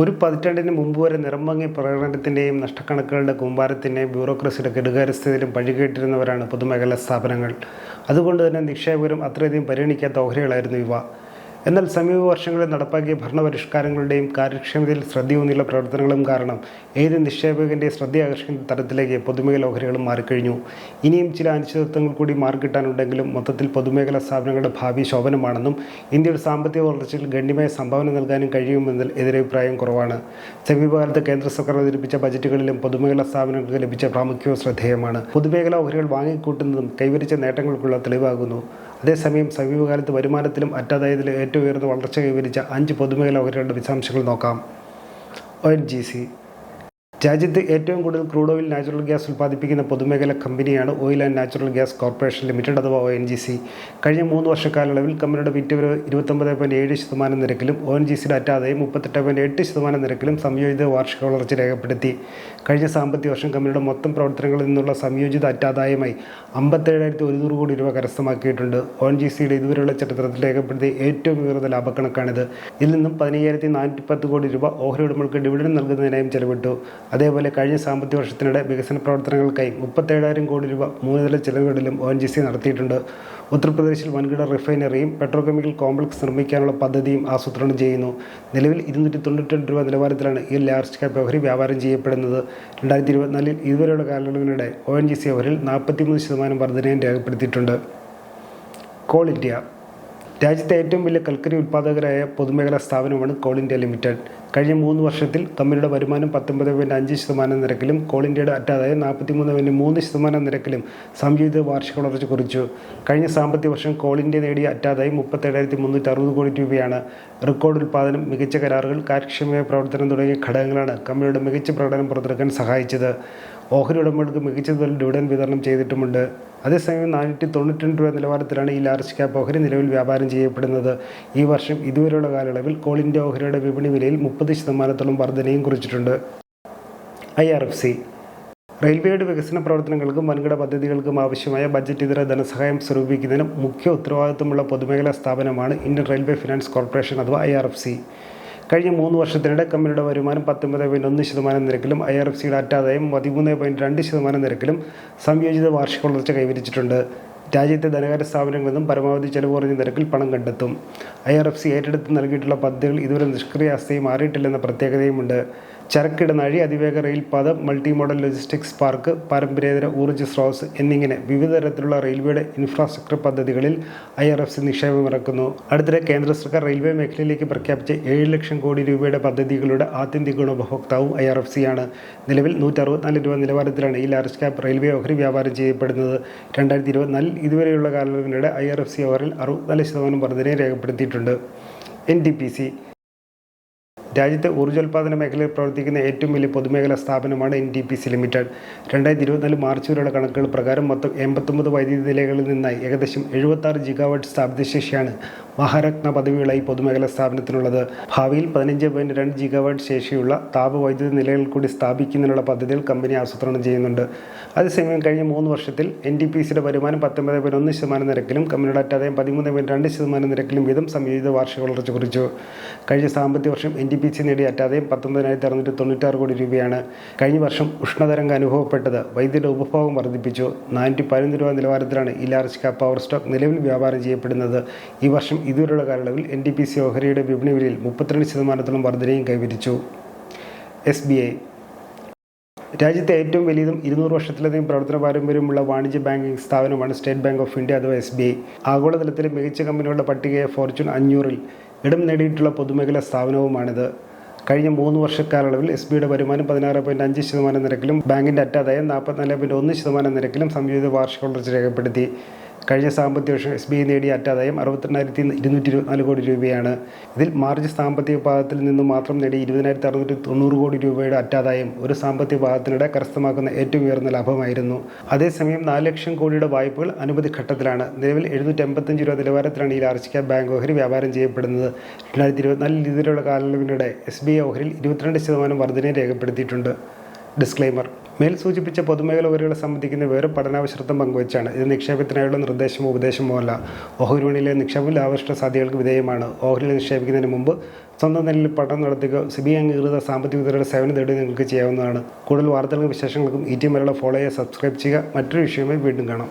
ഒരു പതിറ്റാണ്ടിന് മുമ്പ് വരെ നിറമങ്ങിയ പ്രകടനത്തിന്റെയും നഷ്ടക്കണക്കുകളുടെ കൂമ്പാരത്തിന്റെയും ബ്യൂറോക്രസിയുടെ കെടുകാര്യസ്ഥതയിലും പഴികേട്ടിരുന്നവരാണ് പൊതുമേഖലാ സ്ഥാപനങ്ങൾ. അതുകൊണ്ട് തന്നെ നിക്ഷേപകരും അത്രയധികം പരിഗണിക്കാത്ത ഓഹരികളായിരുന്നു ഇവ. എന്നാൽ സമീപ വർഷങ്ങളിൽ നടപ്പാക്കിയ ഭരണപരിഷ്കാരങ്ങളുടെയും കാര്യക്ഷമതയിൽ ശ്രദ്ധയൂന്നിയുള്ള പ്രവർത്തനങ്ങളും കാരണം ഏത് നിക്ഷേപകന്റെ ശ്രദ്ധ ആകർഷിക്കുന്ന തരത്തിലേക്ക് പൊതുമേഖല ഓഹരികളും മാറിക്കഴിഞ്ഞു. ഇനിയും ചില അനിശ്ചിതത്വങ്ങൾ കൂടി മാറിക്കിട്ടാനുണ്ടെങ്കിലും മൊത്തത്തിൽ പൊതുമേഖലാ സ്ഥാപനങ്ങളുടെ ഭാവി ശോഭനമാണെന്നും ഇന്ത്യയുടെ സാമ്പത്തിക വളർച്ചയിൽ ഗണ്യമായ സംഭാവന നൽകാനും കഴിയുമെന്നതിൽ എതിരഭിപ്രായം കുറവാണ്. സമീപകാലത്ത് കേന്ദ്ര സർക്കാർ അവതരിപ്പിച്ച ബജറ്റുകളിലും പൊതുമേഖലാ സ്ഥാപനങ്ങൾക്ക് ലഭിച്ച പ്രാമുഖ്യവും ശ്രദ്ധേയമാണ്. പൊതുമേഖലാ ഓഹരികൾ വാങ്ങിക്കൂട്ടുന്നതും കൈവരിച്ച നേട്ടങ്ങൾക്കുള്ള തെളിവാകുന്നു. അതേസമയം സമീപകാലത്ത് വരുമാനത്തിലും അറ്റാദായത്തിലും ഏറ്റവും ഉയർന്ന വളർച്ച കൈവരിച്ച അഞ്ച് പൊതുമേഖലാ ഓഹരികളുടെ വിശദാംശങ്ങൾ നോക്കാം. ഒ എൻ ജി സി രാജ്യത്ത് ഏറ്റവും കൂടുതൽ ക്രൂഡ് ഓയിൽ നാച്ചുറൽ ഗ്യാസ് ഉൽപ്പാദിപ്പിക്കുന്ന പൊതുമേഖല കമ്പനിയാണ് oil and natural gas corporation limited അഥവാ ഒ എൻ ജി സി കഴിഞ്ഞ മൂന്ന് വർഷക്കാലയളവിൽ കമ്പനിയുടെ വിറ്റുവരവ് ഇരുപത്തൊമ്പത് പോയിന്റ് ഏഴ് ശതമാനം നിരക്കിലും ഒ എൻ ജി സിയുടെ അറ്റാതെയും മുപ്പത്തെട്ട് പോയിന്റ് എട്ട് ശതമാനം നിരക്കിലും സംയോജിത വാർഷിക വളർച്ച രേഖപ്പെടുത്തി. കഴിഞ്ഞ സാമ്പത്തിക വർഷം കമ്പനിയുടെ മൊത്തം പ്രവർത്തനങ്ങളിൽ നിന്നുള്ള സംയോജിത അറ്റാദായമായി അമ്പത്തേഴായിരത്തി ഒരുന്നൂറ് കോടി രൂപ കരസ്ഥമാക്കിയിട്ടുണ്ട്. ഒ എൻ ജി സിയുടെ ഇതുവരെയുള്ള ചരിത്രത്തിൽ രേഖപ്പെടുത്തിയ ഏറ്റവും ഉയർന്ന ലാഭക്കണക്കാണിത്. ഇതിൽ നിന്നും പതിനയ്യായിരത്തി നാനൂറ്റി പത്ത് കോടി രൂപ ഓഹരി ഉടമകൾക്ക് ഡിവിഡൻ നൽകുന്നതിനായും ചെലവിട്ടു. അതേപോലെ കഴിഞ്ഞ സാമ്പത്തിക വർഷത്തിനിടെ വികസന പ്രവർത്തനങ്ങൾക്കായി മുപ്പത്തേഴായിരം കോടി രൂപ മൂന്നുതല ചെലവുകളിലും ഒ എൻ ജി സി നടത്തിയിട്ടുണ്ട്. ഉത്തർപ്രദേശിൽ വൻകിട റിഫൈനറിയും പെട്രോകെമിക്കൽ കോംപ്ലക്സ് നിർമ്മിക്കാനുള്ള പദ്ധതിയും ആസൂത്രണം ചെയ്യുന്നു. നിലവിൽ ഇരുന്നൂറ്റി തൊണ്ണൂറ്റി രണ്ട് രൂപ നിലവാരത്തിലാണ് ഈ ലാർജ് ക്യാപ് ഓഹരി വ്യാപാരം ചെയ്യപ്പെടുന്നത്. രണ്ടായിരത്തി ഇരുപത്തിനാലിൽ ഇതുവരെയുള്ള കാലയളവിനിടെ ഒ എൻ ജി സി ഓഹരിൽ നാൽപ്പത്തിമൂന്ന് ശതമാനം വർധനയും രേഖപ്പെടുത്തിയിട്ടുണ്ട്. Coal India. രാജ്യത്തെ ഏറ്റവും വലിയ കൽക്കരി ഉൽപ്പാദകരായ പൊതുമേഖലാ സ്ഥാപനമാണ് കോൾ ഇന്ത്യ ലിമിറ്റഡ്. കഴിഞ്ഞ മൂന്ന് വർഷത്തിൽ കമ്പനിയുടെ വരുമാനം പത്തൊമ്പത് പോയിന്റ് അഞ്ച് ശതമാനം നിരക്കിലും കോൾ ഇന്ത്യയുടെ അറ്റാദായം നാൽപ്പത്തി മൂന്ന് പോയിന്റ് മൂന്ന് ശതമാനം നിരക്കിലും സംയുക്ത വാർഷിക വളർച്ച കുറിച്ചു. കഴിഞ്ഞ സാമ്പത്തിക വർഷം കോൾ ഇന്ത്യ നേടിയ അറ്റാദായം മുപ്പത്തേഴായിരത്തി മുന്നൂറ്റി അറുപത് കോടി രൂപയാണ്. റെക്കോർഡ് ഉൽപ്പാദനം മികച്ച കരാറുകൾ കാര്യക്ഷമമായ പ്രവർത്തനം തുടങ്ങിയ ഘടകങ്ങളാണ് കമ്പനിയുടെ മികച്ച പ്രകടനം പുറത്തെടുക്കാൻ സഹായിച്ചത്. ഓഹരി ഉടമകൾക്ക് മികച്ച തോതിൽ ഡിവിഡൻ വിതരണം ചെയ്തിട്ടുമുണ്ട്. അതേസമയം നാനൂറ്റി തൊണ്ണൂറ്റി രണ്ട് രൂപ നിലവാരത്തിലാണ് ഈ ലാർജ് ക്യാപ് ഓഹരി നിലവിൽ വ്യാപാരം ചെയ്യപ്പെടുന്നത്. ഈ വർഷം ഇതുവരെയുള്ള കാലയളവിൽ കോൾ ഇന്ത്യ ഓഹരിയുടെ വിപണി വിലയിൽ മുപ്പത് ശതമാനത്തോളം വർധനയും കുറിച്ചിട്ടുണ്ട്. ഐ ആർ എഫ് സി റെയിൽവേയുടെ വികസന പ്രവർത്തനങ്ങൾക്കും വൻകിട പദ്ധതികൾക്കും ആവശ്യമായ ബജറ്റ് ഇതര ധനസഹായം സ്വരൂപിക്കുന്നതിന് മുഖ്യ ഉത്തരവാദിത്തമുള്ള പൊതുമേഖലാ സ്ഥാപനമാണ് ഇന്ത്യൻ റെയിൽവേ ഫിനാൻസ് കോർപ്പറേഷൻ അഥവാ ഐ ആർ എഫ് സി കഴിഞ്ഞ മൂന്ന് വർഷത്തിനിടെ കമ്പനിയുടെ വരുമാനം പത്തൊമ്പത് പോയിന്റ് ഒന്ന് ശതമാനം നിരക്കിലും ഐ ആർ എഫ് സിയുടെ അറ്റാദായം പതിമൂന്ന് പോയിന്റ് രണ്ട് ശതമാനം നിരക്കിലും സംയോജിത വാർഷിക വളർച്ച കൈവരിച്ചിട്ടുണ്ട്. രാജ്യത്തെ ധനകാര്യ സ്ഥാപനങ്ങളിൽ നിന്നും പരമാവധി ചെലവ് കുറഞ്ഞ നിരക്കിൽ പണം കണ്ടെത്തും. ഐ ആർ എഫ് സി ഏറ്റെടുത്ത് നൽകിയിട്ടുള്ള പദ്ധതികൾ ഇതുവരെ നിഷ്ക്രിയ അവസ്ഥയും മാറിയിട്ടില്ലെന്ന പ്രത്യേകതയുമുണ്ട്. ചരക്കിടനാഴി അതിവേഗ റെയിൽപാത മൾട്ടി മോഡൽ ലോജിസ്റ്റിക്സ് പാർക്ക് പാരമ്പര്യേതര ഊർജ സ്രോതസ് എന്നിങ്ങനെ വിവിധ തരത്തിലുള്ള റെയിൽവേയുടെ ഇൻഫ്രാസ്ട്രക്ചർ പദ്ധതികളിൽ ഐ ആർ എഫ് സി നിക്ഷേപം ഇറക്കുന്നു. അടുത്തിടെ കേന്ദ്ര സർക്കാർ റെയിൽവേ മേഖലയിലേക്ക് പ്രഖ്യാപിച്ച ഏഴ് ലക്ഷം കോടി രൂപയുടെ പദ്ധതികളുടെ ആത്യന്തിക ഗുണഭോക്താവും ഐ ആർ എഫ് സി ആണ്. നിലവിൽ നൂറ്റി അറുപത്തിനാല് രൂപ നിലവാരത്തിലാണ് ഈ ലാർജ് ക്യാപ് റെയിൽവേ ഓഹരി വ്യാപാരം ചെയ്യപ്പെടുന്നത്. രണ്ടായിരത്തി ഇരുപത്തിനാലിൽ ഇതുവരെയുള്ള കാലയളവിനിടെ ഐ ആർ എഫ് സി ഓഹരിൽ അറുപത്തിനാല് ശതമാനം വർധനയും രേഖപ്പെടുത്തിയിട്ടുണ്ട്. എൻ ഡി പി സി രാജ്യത്തെ ഊർജോൽപാദന മേഖലയിൽ പ്രവർത്തിക്കുന്ന ഏറ്റവും വലിയ പൊതുമേഖലാ സ്ഥാപനമാണ് N T P C limited രണ്ടായിരത്തി ഇരുപത്തിനാല് മാർച്ച് വരെയുള്ള കണക്കുകൾ പ്രകാരം മൊത്തം എൺപത്തൊമ്പത് വൈദ്യുതി നിലകളിൽ നിന്നായി ഏകദേശം എഴുപത്താറ് ജിഗാവാട്ട് സ്ഥാപിത ശേഷിയാണ് മഹാരത്ന പദവികളായി പൊതുമേഖലാ സ്ഥാപനത്തിനുള്ളത്. ഭാവിയിൽ പതിനഞ്ച് പോയിന്റ് രണ്ട് ജിഗാവാട്ട് ശേഷിയുള്ള താപവൈദ്യുതി നിലകൾ കൂടി സ്ഥാപിക്കുന്നതിനുള്ള പദ്ധതികൾ കമ്പനി ആസൂത്രണം ചെയ്യുന്നുണ്ട്. അതേസമയം കഴിഞ്ഞ മൂന്ന് വർഷത്തിൽ എൻ ഡി പി സിയുടെ വരുമാനം പത്തൊമ്പത് പോയിന്റ് ഒന്ന് ശതമാനം നിരക്കിലും കമ്പനിയുടെ അറ്റാദായം പതിമൂന്ന് പോയിന്റ് രണ്ട് ശതമാനം നിരക്കിലും വീതം സംയോജിത വാർഷിക വളർച്ച കുറിച്ചു. കഴിഞ്ഞ സാമ്പത്തിക വർഷം എൻ ഡി പി സി നേടിയ അറ്റാതെയും പത്തൊമ്പതിനായിരത്തി അറുന്നൂറ്റി തൊണ്ണൂറ്റാറ് കോടി രൂപയാണ് കഴിഞ്ഞ വർഷം ഉഷ്ണതരംഗം അനുഭവപ്പെട്ടത്. വൈദ്യുതിയുടെ ഉപഭോഗം വർദ്ധിപ്പിച്ചു. നാനൂറ്റി പതിനൊന്ന് രൂപ നിലവാരത്തിലാണ് ക്യാപ് പവർ സ്റ്റോക്ക് നിലവിൽ വ്യാപാരം ചെയ്യപ്പെടുന്നത്. ഈ വർഷം ഇതുവരെയുള്ള കാലയളവിൽ എൻ ഡി പി സി ഓഹരിയുടെ വിപണി വിലയിൽ മുപ്പത്തിരണ്ട് ശതമാനത്തോളം വർധനയും കൈവരിച്ചു. എസ് ബി ഐ രാജ്യത്തെ ഏറ്റവും വലിയതും ഇരുന്നൂറ് വർഷത്തിലധികം പ്രവർത്തന പാരമ്പര്യമുള്ള വാണിജ്യ ബാങ്കിംഗ് സ്ഥാപനമാണ് സ്റ്റേറ്റ് ബാങ്ക് ഓഫ് ഇന്ത്യ അഥവാ എസ് ബി ഐ ആഗോളതലത്തിലെ മികച്ച കമ്പനികളുടെ പട്ടികയെ ഫോർച്യൂൺ അഞ്ഞൂറിൽ ഇടം നേടിയിട്ടുള്ള പൊതുമേഖലാ സ്ഥാപനവുമാണിത്. കഴിഞ്ഞ മൂന്ന് വർഷക്കാലയളവിൽ എസ് ബിയുടെ വരുമാനം പതിനാറ് പോയിന്റ് അഞ്ച് ശതമാനം നിരക്കിലും ബാങ്കിന്റെ അറ്റാദായം നാൽപ്പത്തിനാല് പോയിന്റ് ഒന്ന് ശതമാനം നിരക്കിലും സംയോജിത വാർഷിക വളർച്ച രേഖപ്പെടുത്തി. കഴിഞ്ഞ സാമ്പത്തിക വർഷം എസ് ബി ഐ നേടിയ അറ്റാദായം അറുപത്തെണ്ണായിരത്തി ഇരുന്നൂറ്റി ഇരുപത്തിനാല് കോടി രൂപയാണ്. ഇതിൽ മാർച്ച് സാമ്പത്തിക വിഭാഗത്തിൽ നിന്നും മാത്രം നേടിയ ഇരുപതിനായിരത്തി അറുന്നൂറ്റി തൊണ്ണൂറ് കോടി രൂപയുടെ അറ്റാദായം ഒരു സാമ്പത്തിക വിഭാഗത്തിനിടെ കരസ്ഥമാക്കുന്ന ഏറ്റവും ഉയർന്ന ലാഭമായിരുന്നു. അതേസമയം നാല് ലക്ഷം കോടിയുടെ വായ്പകൾ അനുമതി ഘട്ടത്തിലാണ്. നിലവിൽ എഴുന്നൂറ്റി എൺപത്തഞ്ച് രൂപ നിലവാരത്തിലാണ് ഈ ലാർജ് ക്യാപ് ബാങ്ക് ഓഹരി വ്യാപാരം ചെയ്യപ്പെടുന്നത്. രണ്ടായിരത്തി ഇരുപത്തിനാലിൽ ഇതുവരെയുള്ള കാലയളവിനിടെ എസ് ബി ഐ ഓഹരിയിൽ ഇരുപത്തിരണ്ട് ശതമാനം വർധനയും രേഖപ്പെടുത്തിയിട്ടുണ്ട്. ഡിസ്ക്ലെയിമർ മേൽ സൂചിപ്പിച്ച പൊതുമേഖല ഉപരികളെ സംബന്ധിക്കുന്ന വേറെ പഠനാവശ്രദ്ധം പങ്കുവച്ചാണ്. ഇത് നിക്ഷേപത്തിനായുള്ള നിർദ്ദേശമോ ഉപദേശമോ അല്ല. ഓഹരി വിപണിയിലെ നിക്ഷേപം ലാഭഷ്ട സാധ്യതകൾക്ക് വിധേയമാണ്. ഓഹരിയിൽ നിക്ഷേപിക്കുന്നതിന് മുമ്പ് സ്വന്തം നിലയിൽ പഠനം നടത്തുക സിബി അംഗീകൃത സാമ്പത്തിക വിദഗ്ധരുടെ സേവനം തേടി നിങ്ങൾക്ക് ചെയ്യാവുന്നതാണ്. കൂടുതൽ വാർത്തകൾക്കും വിശേഷങ്ങൾക്കും ഇ ടി മലയാളം ഫോളോ ചെയ്യുക സബ്സ്ക്രൈബ് ചെയ്യുക. മറ്റൊരു വിഷയമായി വീണ്ടും കാണാം.